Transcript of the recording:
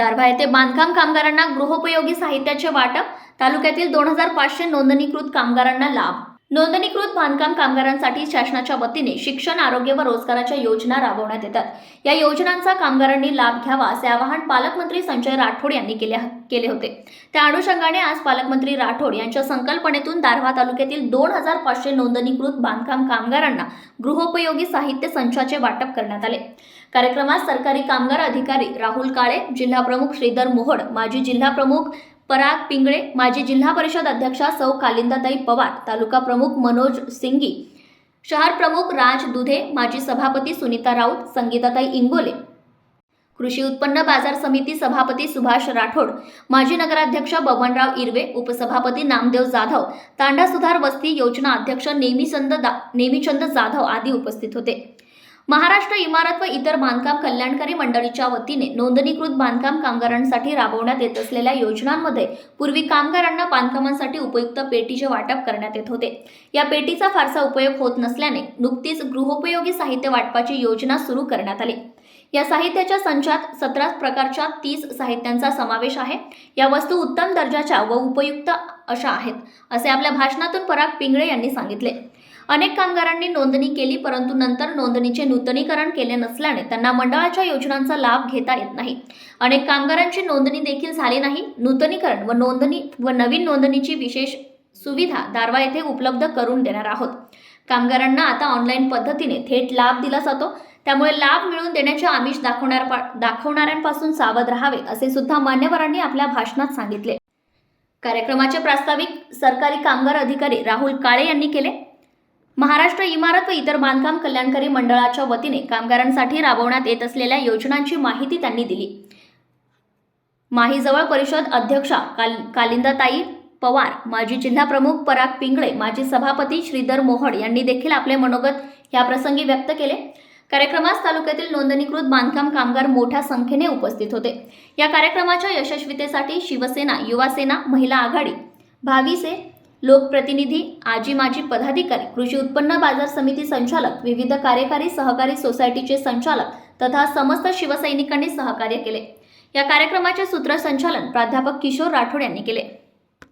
दारव्हा येथे बांधकाम कामगारांना गृहोपयोगी साहित्याचे वाटप तालुक्यातील दोन हजार पाचशे नोंदणीकृत कामगारांना लाभ. नोंदणीकृत बांधकाम कामगारांसाठी शासनाच्या वतीने शिक्षण आरोग्य व रोजगाराच्या योजना राबवण्यात येतात. या योजनांचा कामगारांनी लाभ घ्यावा असे आवाहन पालकमंत्री संजय राठोड यांनी केले केले होते. त्या अनुषंगाने आज पालकमंत्री राठोड यांच्या संकल्पनेतून दारव्हा तालुक्यातील दोन हजार पाचशे नोंदणीकृत बांधकाम कामगारांना गृहोपयोगी साहित्य संचाचे वाटप करण्यात आले. कार्यक्रमात सरकारी कामगार अधिकारी राहुल काळे जिल्हा प्रमुख श्रीधर मोहोड माजी जिल्हा प्रमुख पराग पिंगळे माजी जिल्हा परिषद अध्यक्षा सौ कालिंदाताई पवार तालुका प्रमुख मनोज सिंगी शहर प्रमुख राज दुधे माजी सभापती सुनीता राऊत संगीताताई इंगोले. कृषी उत्पन्न बाजार समिती सभापती सुभाष राठोड माजी नगराध्यक्ष बबनराव इरवे उपसभापती नामदेव जाधव तांडा सुधार वस्ती योजना अध्यक्ष नेमीचंद दा नेमीचंद जाधव आदी उपस्थित होते. महाराष्ट्र इमारत व इतर बांधकाम कल्याणकारी मंडळीच्या वतीने नोंदणीकृत बांधकाम कामगारांसाठी राबवण्यात येत असलेल्या योजनांमध्ये पूर्वी कामगारांना बांधकामांसाठी उपयुक्त पेटीचे वाटप करण्यात येत होते. या पेटीचा फारसा उपयोग होत नसल्याने नुकतीच गृहोपयोगी साहित्य वाटपाची योजना सुरू करण्यात आली. या साहित्याच्या संचात सतरा प्रकारच्या तीस साहित्यांचा समावेश आहे. या वस्तू उत्तम दर्जाच्या व उपयुक्त अशा आहेत असे आपल्या भाषणातून पराग पिंगळे यांनी सांगितले. अनेक कामगारांनी नोंदणी केली परंतु नंतर नोंदणीचे नूतनीकरण केले नसल्याने त्यांना मंडळाच्या योजनांचा लाभ घेता येत नाही. अनेक कामगारांची नोंदणी देखील झाली नाही. नूतनीकरण व नोंदणी व नवीन नोंदणीची विशेष सुविधा दारवा येथे उपलब्ध करून देणार आहोत. कामगारांना आता ऑनलाईन पद्धतीने थेट लाभ दिला जातो. त्यामुळे लाभ मिळवून देण्याचे आमिष दाखवणार दाखवणाऱ्यांपासून सावध राहावे असे सुद्धा मान्यवरांनी आपल्या भाषणात सांगितले. कार्यक्रमाचे प्रास्ताविक सरकारी कामगार अधिकारी राहुल काळे यांनी केले. महाराष्ट्र इमारत व इतर बांधकाम कल्याणकारी मंडळाच्या वतीने कामगारांसाठी राबवण्यात येत असलेल्या योजनांची माहिती त्यांनी दिली. माहीजवळ परिषद अध्यक्षा काल कालिंदाताई पवार माजी जिल्हा प्रमुख पराग पिंगळे माजी सभापती श्रीधर मोहड यांनी देखील आपले मनोगत या प्रसंगी व्यक्त केले. कार्यक्रमास तालुक्यातील नोंदणीकृत बांधकाम कामगार मोठ्या संख्येने उपस्थित होते. या कार्यक्रमाच्या यशस्वीतेसाठी शिवसेना युवासेना महिला आघाडी भाविसे लोकप्रतिनिधी आजी माजी पदाधिकारी कृषी उत्पन्न बाजार समिती संचालक विविध कार्यकारी सहकारी सोसायटीचे संचालक तथा समस्त शिवसैनिकांनी सहकार्य केले. या कार्यक्रमाचे सूत्रसंचालन प्राध्यापक किशोर राठोड यांनी केले.